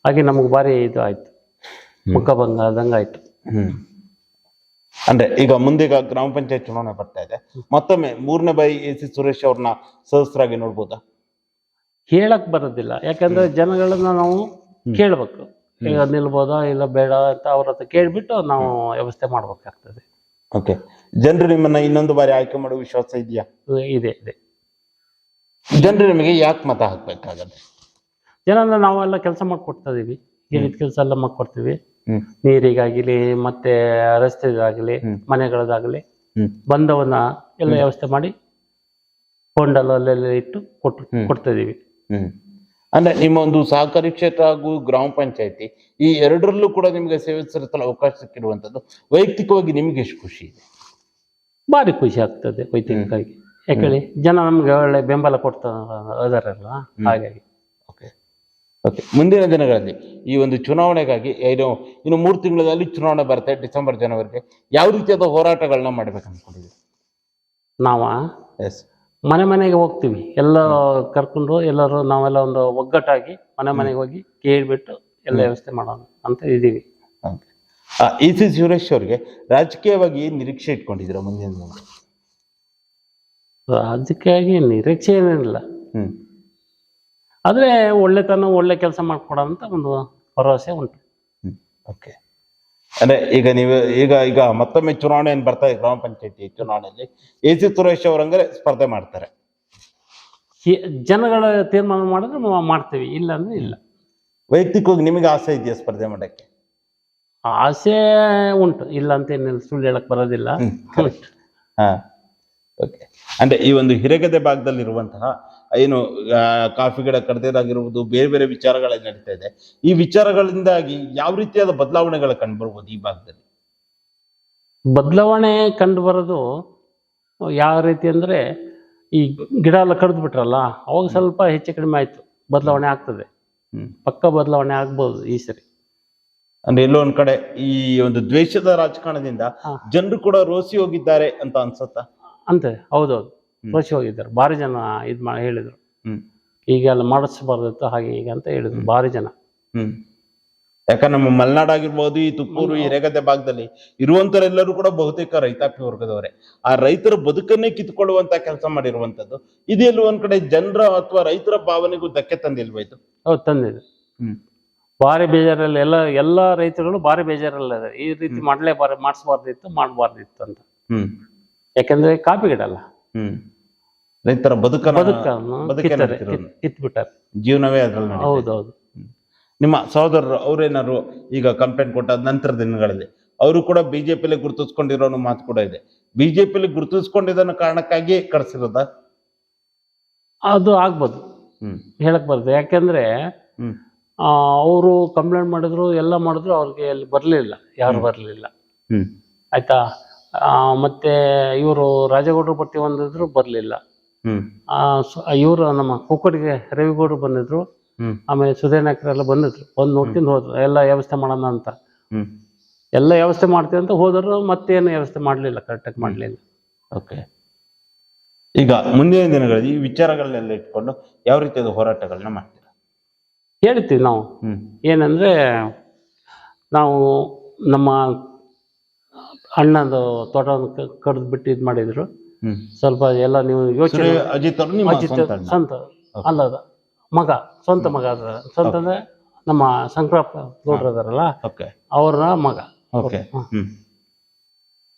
Speaker 2: ಹಾಗೆ ನಮಗೆ ಭಾರಿ ಇದು ಆಯ್ತು. ಮುಖಭಂಗ ಆದಂಗೆ ಆಯ್ತು
Speaker 1: ಹ್ಮ್. ಅಂದ್ರೆ ಈಗ ಮುಂದೆ ಈಗ ಗ್ರಾಮ ಪಂಚಾಯತ್ ಚುನಾವಣೆ ಬರ್ತಾ ಇದೆ. ಮತ್ತೊಮ್ಮೆ ಮೂರನೇ ಬಾರಿ ಎ ಸಿ ಸುರೇಶ್ ಅವ್ರನ್ನ ಸದಸ್ಯರಾಗಿ ನೋಡ್ಬೋದಾ?
Speaker 2: ಹೇಳಕ್ ಬರೋದಿಲ್ಲ. ಯಾಕಂದ್ರೆ ಜನಗಳನ್ನ ನಾವು ಕೇಳ್ಬೇಕು. ಈಗ ನಿಲ್ಬೋದಾ ಇಲ್ಲ ಬೇಡ ಅಂತ ಅವ್ರ ಹತ್ರ ಕೇಳ್ಬಿಟ್ಟು ನಾವು ವ್ಯವಸ್ಥೆ ಮಾಡ್ಬೇಕಾಗ್ತದೆ.
Speaker 1: ಓಕೆ. ಜನರು ನಿಮ್ಮನ್ನ ಇನ್ನೊಂದು ಬಾರಿ ಆಯ್ಕೆ ಮಾಡುವ ವಿಶ್ವಾಸ ಇದೆಯಾ?
Speaker 2: ಇದೆ ಇದೆ.
Speaker 1: ಜನರು ನಿಮಗೆ ಯಾಕೆ ಮತ ಹಾಕ್ಬೇಕಾಗತ್ತೆ?
Speaker 2: ಜನ ನಾವೆಲ್ಲ ಕೆಲಸ ಮಾಡ್ಕೊಡ್ತಾ ಇದೀವಿ. ಏನಿದ್ ಕೆಲಸ ಎಲ್ಲ ಮಾಡ್ಕೊಡ್ತೀವಿ. ನೀರಿಗಾಗಲಿ ಮತ್ತೆ ರಸ್ತೆಗಾಗಲಿ. ಮನೆಗಳದಾಗಲಿ ಬಂದವನ್ನ ಎಲ್ಲ ವ್ಯವಸ್ಥೆ ಮಾಡಿ ಕೊಂಡಲ್ಲೆಲ್ಲ ಇಟ್ಟು ಕೊಟ್ಟು ಕೊಡ್ತಾ ಇದೀವಿ
Speaker 1: ಅಂದ್ರೆ ನಿಮ್ಮ ಒಂದು ಸಹಕಾರಿ ಕ್ಷೇತ್ರ ಹಾಗೂ ಗ್ರಾಮ ಪಂಚಾಯತಿ ಈ ಎರಡರಲ್ಲೂ ಕೂಡ ನಿಮಗೆ ಸೇವೆ ಸಲ್ಲಿಸಲು ಅವಕಾಶ ಸಿಕ್ಕಿರುವಂತದ್ದು ವೈಯಕ್ತಿಕವಾಗಿ ನಿಮ್ಗೆ ಎಷ್ಟು ಖುಷಿ ಇದೆ?
Speaker 2: ಭಾರಿ ಖುಷಿ ಆಗ್ತದೆ ವೈಯಕ್ತಿಕವಾಗಿ. ಯಾಕೇಳಿ ಜನ ನಮ್ಗೆ ಒಳ್ಳೆ ಬೆಂಬಲ ಕೊಡ್ತಾರಲ್ಲ ಹಾಗಾಗಿ.
Speaker 1: ಓಕೆ ಮುಂದಿನ ದಿನಗಳಲ್ಲಿ ಈ ಒಂದು ಚುನಾವಣೆಗಾಗಿ ಏನು ಇನ್ನು ಮೂರು ತಿಂಗಳಲ್ಲಿ ಚುನಾವಣೆ ಬರುತ್ತೆ ಡಿಸೆಂಬರ್ ಜನವರಿಗೆ. ಯಾವ ರೀತಿಯಾದ ಹೋರಾಟಗಳನ್ನ ಮಾಡ್ಬೇಕು ಅನ್ಕೊಂಡಿದ್ದೀವಿ
Speaker 2: ನಾವ?
Speaker 1: ಎಸ್
Speaker 2: ಮನೆ ಮನೆಗೆ ಹೋಗ್ತೀವಿ. ಎಲ್ಲ ಕರ್ಕೊಂಡು ಎಲ್ಲರೂ ನಾವೆಲ್ಲ ಒಂದು ಒಗ್ಗಟ್ಟಾಗಿ ಮನೆ ಮನೆಗೆ ಹೋಗಿ ಕೇಳಿಬಿಟ್ಟು ಎಲ್ಲ ವ್ಯವಸ್ಥೆ ಮಾಡೋಣ ಅಂತ
Speaker 1: ಇದ್ದೀವಿ. ಇ ಸಿ ಸುರೇಶ್ ಅವರಿಗೆ ರಾಜಕೀಯವಾಗಿ ನಿರೀಕ್ಷೆ ಇಟ್ಕೊಂಡಿದ್ರು ಮುಂದಿನ
Speaker 2: ರಾಜಕೀಯವಾಗಿ ನಿರೀಕ್ಷೆ ಏನಿಲ್ಲ.
Speaker 1: ಹ್ಮ್.
Speaker 2: ಆದ್ರೆ ಒಳ್ಳೆತನ ಒಳ್ಳೆ ಕೆಲಸ ಮಾಡ್ಕೊಡೋ ಅಂತ ಒಂದು ಭರವಸೆ ಉಂಟು.
Speaker 1: ಓಕೆ ಅಂದ್ರೆ ಈಗ ನೀವು ಈಗ ಈಗ ಮತ್ತೊಮ್ಮೆ ಚುನಾವಣೆ ಏನ್ ಬರ್ತಾ ಇದೆ? ಗ್ರಾಮ ಪಂಚಾಯತಿ ಚುನಾವಣೆಯಲ್ಲಿ ಎ ಸಿ ಸುರೇಶ್ ಅವರಂದ್ರೆ ಸ್ಪರ್ಧೆ ಮಾಡ್ತಾರೆ.
Speaker 2: ಜನಗಳ ತೀರ್ಮಾನ ಮಾಡಿದ್ರೆ ನಾವು ಮಾಡ್ತೀವಿ. ಇಲ್ಲ ಅಂದ್ರೆ ಇಲ್ಲ.
Speaker 1: ವೈಯಕ್ತಿಕವಾಗಿ ನಿಮಗೆ ಆಸೆ ಇದೆಯಾ ಸ್ಪರ್ಧೆ ಮಾಡಕ್ಕೆ?
Speaker 2: ಆಸೆ ಉಂಟು. ಇಲ್ಲ ಅಂತ ಏನಿಲ್ಲ ಸುಳ್ಳು ಹೇಳಕ್ ಬರೋದಿಲ್ಲ. [laughs]
Speaker 1: ಹಾ. ಓಕೆ ಅಂದರೆ ಈ ಒಂದು ಹಿರೇಗದೆ ಭಾಗದಲ್ಲಿರುವಂತಹ ಏನು ಕಾಫಿ ಗಿಡ ಕಡ್ದೇದಾಗಿರುವುದು ಬೇರೆ ಬೇರೆ ವಿಚಾರಗಳ ನಡೀತಾ ಇದೆ. ಈ ವಿಚಾರಗಳಿಂದಾಗಿ ಯಾವ ರೀತಿಯಾದ ಬದಲಾವಣೆಗಳು ಕಂಡುಬರ್ಬೋದು ಈ ಭಾಗದಲ್ಲಿ?
Speaker 2: ಬದಲಾವಣೆ ಕಂಡುಬರೋದು ಯಾವ ರೀತಿ ಅಂದ್ರೆ ಈ ಗಿಡ ಎಲ್ಲ ಕಡ್ದು ಬಿಟ್ರಲ್ಲ ಅವಾಗ ಸ್ವಲ್ಪ ಹೆಚ್ಚು ಕಡಿಮೆ ಆಯ್ತು ಬದಲಾವಣೆ ಆಗ್ತದೆ.
Speaker 1: ಹ್ಮ್.
Speaker 2: ಪಕ್ಕ ಬದಲಾವಣೆ ಆಗ್ಬೋದು ಈ ಸರಿ.
Speaker 1: ಅಂದ್ರೆ ಎಲ್ಲೋ ಒಂದ್ ಕಡೆ ಈ ಒಂದು ದ್ವೇಷದ ರಾಜಕಾರಣದಿಂದ ಜನರು ಕೂಡ ರೋಸಿ ಹೋಗಿದ್ದಾರೆ ಅಂತ ಅನ್ಸುತ್ತಾ?
Speaker 2: ಅಂತ ಹೌದೌದು. ರೋಷಿ ಹೋಗಿದ್ದಾರೆ. ಭಾರಿ ಜನ ಇದು ಮಾಡಿ ಹೇಳಿದ್ರು.
Speaker 1: ಹ್ಮ್.
Speaker 2: ಈಗೆಲ್ಲ ಮಾಡಿಸ್ಬಾರ್ದಿತ್ತು ಹಾಗೆ ಹೀಗೆ ಅಂತ ಹೇಳಿದ್ರು. ಭಾರಿ ಜನ.
Speaker 1: ಹ್ಮ್. ಯಾಕಂದ್ರೆ ನಮ್ಮ ಮಲ್ನಾಡ್ ಆಗಿರ್ಬೋದು ಈ ತುಪ್ಪೂರು ಈ ರೇಗದೆ ಭಾಗದಲ್ಲಿ ಇರುವಂತರೆಲ್ಲರೂ ಕೂಡ ಬಹುತೇಕ ರೈತಾಪಿ ವರ್ಗದವರೇ. ಆ ರೈತರ ಬದುಕನ್ನೇ ಕಿತ್ಕೊಳ್ಳುವಂತ ಕೆಲಸ ಮಾಡಿರುವಂತದ್ದು ಇದೆಲ್ಲೂ ಒಂದ್ ಕಡೆ ಜನರ ಅಥವಾ ರೈತರ ಭಾವನೆಗೂ ಧಕ್ಕೆ ತಂದಿಲ್ವಾಯ್ತು
Speaker 2: ಹೌದು ತಂದಿದೆ.
Speaker 1: ಹ್ಮ್.
Speaker 2: ಭಾರಿ ಬೇಜಾರಲ್ಲಿ ಎಲ್ಲ ಎಲ್ಲ ರೈತರುಗಳು ಭಾರಿ ಬೇಜಾರಲ್ಲ. ಈ ರೀತಿ ಮಾಡ್ಲೇ ಬಾರ ಮಾಡಿಸ್ಬಾರ್ದಿತ್ತು ಮಾಡಬಾರ್ದಿತ್ತು ಅಂತ.
Speaker 1: ಹ್ಮ್.
Speaker 2: ಯಾಕಂದ್ರೆ ಕಾಪಿ ಗಿಡ ಅಲ್ಲ
Speaker 1: ಹ್ಮ್. ರೈತರ
Speaker 2: ಬದುಕನ್ನು
Speaker 1: ಬದುಕೇ
Speaker 2: ಕಿತ್ತಾರೆ. ಕಿತ್ಬಿಟ್ಟಾರೆ.
Speaker 1: ಜೀವನವೇ ಅದ್ರಲ್ಲಿ ನಡೀತಾ ಇದೆ.
Speaker 2: ಹೌದೌದು.
Speaker 1: ನಿಮ್ಮ ಸಹೋದರರು ಅವರೇನಾದ್ರು ಈಗ ಕಂಪ್ಲೇಂಟ್ ಕೊಟ್ಟ ನಂತರ ದಿನಗಳಲ್ಲಿ ಅವರು ಕೂಡ ಬಿಜೆಪಿಲಿ ಗುರುತಿಸ್ಕೊಂಡಿರೋ ಅನ್ನೋ ಮಾತು ಕೂಡ ಇದೆ. ಬಿಜೆಪಿಲಿ ಗುರುತಿಸ್ಕೊಂಡಿದ್ದನ್ನ ಕಾರಣಕ್ಕಾಗಿ ಕಳ್ಸಿರೋದ
Speaker 2: ಅದು ಆಗ್ಬೋದು.
Speaker 1: ಹ್ಮ್.
Speaker 2: ಹೇಳಕ್ ಬರ್ತದೆ. ಯಾಕೆಂದ್ರೆ
Speaker 1: ಹ್ಮ್.
Speaker 2: ಅವರು ಕಂಪ್ಲೇಂಟ್ ಮಾಡಿದ್ರು ಎಲ್ಲ ಮಾಡಿದ್ರು ಅವ್ರಿಗೆ ಅಲ್ಲಿ ಬರಲಿಲ್ಲ. ಯಾರು ಬರಲಿಲ್ಲ.
Speaker 1: ಹ್ಮ್.
Speaker 2: ಆಯ್ತಾ? ಆ, ಮತ್ತೆ ಇವರು ರಾಜಗೌಡರು ಪಟ್ಟಿ ಬಂದಿದ್ರು ಬರಲಿಲ್ಲ.
Speaker 1: ಹ್ಮ್.
Speaker 2: ಇವರು ನಮ್ಮ ಕುಕ್ಕಡಿಗೆ ರವಿಗೌಡರು ಬಂದಿದ್ರು. ಆಮೇಲೆ ಸುಧೇನಾಕರೆಲ್ಲ ಬಂದಿದ್ರು. ಬಂದು ನೋಡ್ಕೊಂಡು ಹೋದ್ರು. ಎಲ್ಲ ವ್ಯವಸ್ಥೆ ಮಾಡೋಣ ಅಂತ. ಎಲ್ಲ ವ್ಯವಸ್ಥೆ ಮಾಡ್ತೀವಿ ಅಂತ ಹೋದರು. ಮತ್ತೇನು ವ್ಯವಸ್ಥೆ ಮಾಡಲಿಲ್ಲ. ಕರೆಕ್ಟಾಗಿ ಮಾಡಲಿಲ್ಲ.
Speaker 1: ಓಕೆ ಈಗ ಮುಂದಿನ ದಿನಗಳಲ್ಲಿ ಈ ವಿಚಾರಗಳನ್ನೆಲ್ಲ ಇಟ್ಕೊಂಡು ಯಾವ ರೀತಿಯಾದ ಹೋರಾಟಗಳನ್ನ ಮಾಡ್ತೀರಾ?
Speaker 2: ಹೇಳ್ತೀವಿ ನಾವು. ಏನಂದ್ರೆ ನಾವು ನಮ್ಮ ಅಣ್ಣಂದು ತೋಟವನ್ನು ಕಡ್ದು ಬಿಟ್ಟು ಇದು ಮಾಡಿದ್ರು. ಸ್ವಲ್ಪ ಎಲ್ಲ ನೀವು ಯೋಚನೆ
Speaker 1: ಅಜಿತ್ ಅವರು ನಿಮ್ಮ
Speaker 2: ಅಜಿತ್
Speaker 1: ಸ್ವಂತ ಅಣ್ಣ.
Speaker 2: ಸ್ವಂತ. ಅಲ್ಲ ಅದು ಮಗ ಸ್ವಂತ ಮಗ ಅದ. ಸ್ವಂತ ಅಂದ್ರೆ ನಮ್ಮ ಸಂಕ್ರಪ್ಪ ಗೌಡ್ರು ಅದಾರಲ್ಲ?
Speaker 1: ಓಕೆ.
Speaker 2: ಅವ್ರ ಮಗ.
Speaker 1: ಓಕೆ. ಹ್ಮ್.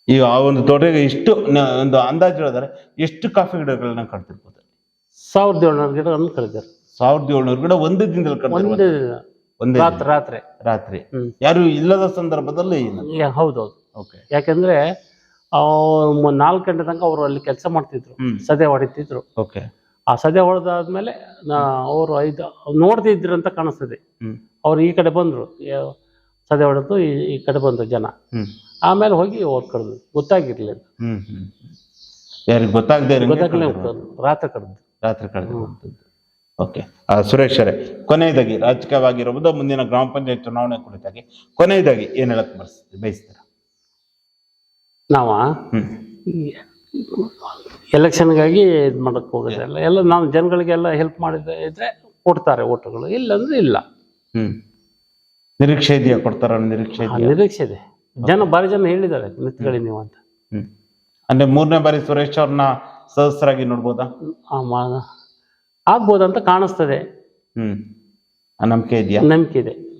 Speaker 1: ಈಗ ಆ ಒಂದು ತೋಟಕ್ಕೆ ಇಷ್ಟು ನ- ಒಂದು ಅಂದಾಜು ಹೇಳಿದ್ರೆ ಎಷ್ಟು ಕಾಫಿ ಗಿಡಗಳನ್ನ ಕಡ್ತಿರ್ಬೋದು
Speaker 2: ಸಾವಿರದ ಏಳ್ನೂರು ಗಿಡಗಳನ್ನ ಕಡಿದಾರೆ
Speaker 1: ಸಾವಿರದ ಏಳ್ನೂರು ಗಿಡ ಒಂದೇ ದಿನದಲ್ಲಿ ಕಡ್ತಿರ್ಬೋದು
Speaker 2: ಒಂದೇ
Speaker 1: ಒಂದೇ
Speaker 2: ರಾತ್ರಿ ರಾತ್ರಿ.
Speaker 1: ರಾತ್ರಿ.
Speaker 2: ಹ್ಮ್.
Speaker 1: ಯಾರು ಇಲ್ಲದ ಸಂದರ್ಭದಲ್ಲಿ ಏನು
Speaker 2: ಯಾ- ಹೌದೌದು. ಯಾಕಂದ್ರೆ ನಾಲ್ಕು ಗಂಟೆ ತನಕ ಅವರು ಅಲ್ಲಿ ಕೆಲಸ ಮಾಡ್ತಿದ್ರು ಸದೆ ಹೊಡಿತಿದ್ರು.
Speaker 1: ಓಕೆ
Speaker 2: ಆ ಸದೆ ಹೊಡೆದಾದ್ಮೇಲೆ ಅವರು ಐದು ನೋಡ್ತಿದ್ರು ಅಂತ ಕಾಣಿಸ್ತದೆ. ಅವ್ರು ಈ ಕಡೆ ಬಂದ್ರು ಸದೆ ಹೊಡೆದು ಈ ಕಡೆ ಬಂದ್ರು ಜನ. ಆಮೇಲೆ ಹೋಗಿ ಅವ್ರು ಕಡ್ದು ಗೊತ್ತಾಗಿರ್ಲಿಲ್ಲ
Speaker 1: ಯಾರಿಗೆ ಗೊತ್ತಾಗದೆ
Speaker 2: ಗೊತ್ತಾಗಲೇ ರಾತ್ರಿ ಕಡ್ದು
Speaker 1: ರಾತ್ರಿ ಕಡ್ದು ಓಕೆ ಸುರೇಶ್ ಅವರೇ ಕೊನೆಯದಾಗಿ ರಾಜಕೀಯವಾಗಿರಬಹುದು ಮುಂದಿನ ಗ್ರಾಮ ಪಂಚಾಯತ್ ಚುನಾವಣೆ ಕುರಿತಾಗಿ. ಕೊನೆಯದಾಗಿ ಏನ್ ಹೇಳಕ್ ಬಯಸ್ ಬಯಸ್ತೀರಾ?
Speaker 2: ನಾವ ಎಲೆಕ್ಷನ್ಗಾಗಿ ಇದು ಮಾಡಕ್ ಹೋಗೋದಿಲ್ಲ ಎಲ್ಲ ನಾವು ಜನಗಳಿಗೆಲ್ಲ ಹೆಲ್ಪ್ ಮಾಡಿದ್ರೆ ಇದ್ರೆ ಕೊಡ್ತಾರೆ ಓಟುಗಳು ಇಲ್ಲಂದ್ರೆ ಇಲ್ಲ.
Speaker 1: ಹ್ಮ್. ನಿರೀಕ್ಷೆ ಇದೆಯಾ ಕೊಡ್ತಾರ ನಿರೀಕ್ಷೆ
Speaker 2: ಆ
Speaker 1: ಇದೆಯಾ?
Speaker 2: ನಿರೀಕ್ಷೆ ಇದೆ. ಜನ ಭಾರಿ ಜನ ಹೇಳಿದ್ದಾರೆ. ನಿಂತ್ಕೊಳ್ಳಿ ನೀವು ಅಂತ.
Speaker 1: ಹ್ಮ್. ಅಂದ್ರೆ ಮೂರನೇ ಬಾರಿ ಸುರೇಶ್ ಅವ್ರನ್ನ ಸದಸ್ಯರಾಗಿ ನೋಡ್ಬೋದಾ?
Speaker 2: ಆ ಮಾ- ಆಗ್ಬೋದಂತ ಕಾಣಿಸ್ತದೆ.
Speaker 1: ಹ್ಮ್. ಆ ನಂಬಿಕೆ ಇದೆಯಾ?
Speaker 2: ನಂಬಿಕೆ ಇದೆ.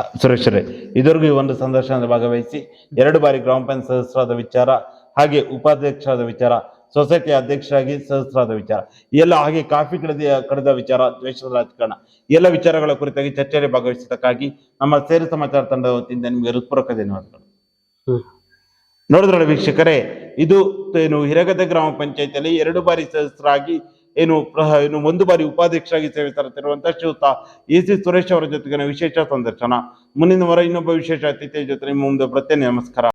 Speaker 1: ಆ, ಸುರೇಶ್ ಅವರೇ ಇದುವರೆಗೂ ಈ ಒಂದು ಸಂದರ್ಶನದ ಭಾಗವಹಿಸಿ ಎರಡು ಬಾರಿ ಗ್ರಾಮ ಪಂಚಾಯತ್ ಸದಸ್ಯರಾದ ವಿಚಾರ ಹಾಗೆ ಉಪಾಧ್ಯಕ್ಷರಾದ ವಿಚಾರ ಸೊಸೈಟಿ ಅಧ್ಯಕ್ಷರಾಗಿ ಸದಸ್ಯರಾದ ವಿಚಾರ ಎಲ್ಲ ಹಾಗೆ ಕಾಫಿ ಕಡಿದ ಕಡಿದ ವಿಚಾರ ದ್ವೇಷದ ರಾಜಕಾರಣ ಎಲ್ಲ ವಿಚಾರಗಳ ಕುರಿತಾಗಿ ಚರ್ಚೆಯಲ್ಲಿ ಭಾಗವಹಿಸಿದ್ದಕ್ಕಾಗಿ ನಮ್ಮ ಸೇರಿ ಸಮಾಚಾರ ತಂಡದ ವತಿಯಿಂದ ನಿಮಗೆ ಹೃತ್ಪೂರ್ವಕ ಧನ್ಯವಾದಗಳು. ನೋಡಿದ್ರೆ ವೀಕ್ಷಕರೇ ಇದು ಏನು ಹಿರಗದ ಗ್ರಾಮ ಪಂಚಾಯತಿಯಲ್ಲಿ ಎರಡು ಬಾರಿ ಸದಸ್ಯರಾಗಿ ಏನು ಏನು ಒಂದು ಬಾರಿ ಉಪಾಧ್ಯಕ್ಷರಾಗಿ ಸೇವೆ ಸಲ್ಲಿಸಿರುವಂತಹ ಶ್ರೀಯುತ ಎ ಸಿ ಸುರೇಶ್ ಅವರ ಜೊತೆಗಿನ ವಿಶೇಷ ಸಂದರ್ಶನ. ಮುಂದಿನ ವಾರ ಇನ್ನೊಬ್ಬ ವಿಶೇಷ ಅತಿಥಿಯ ಜೊತೆ ನಿಮ್ಮ ಮುಂದೆ ಬರ್ತೇನೆ ನಮಸ್ಕಾರ.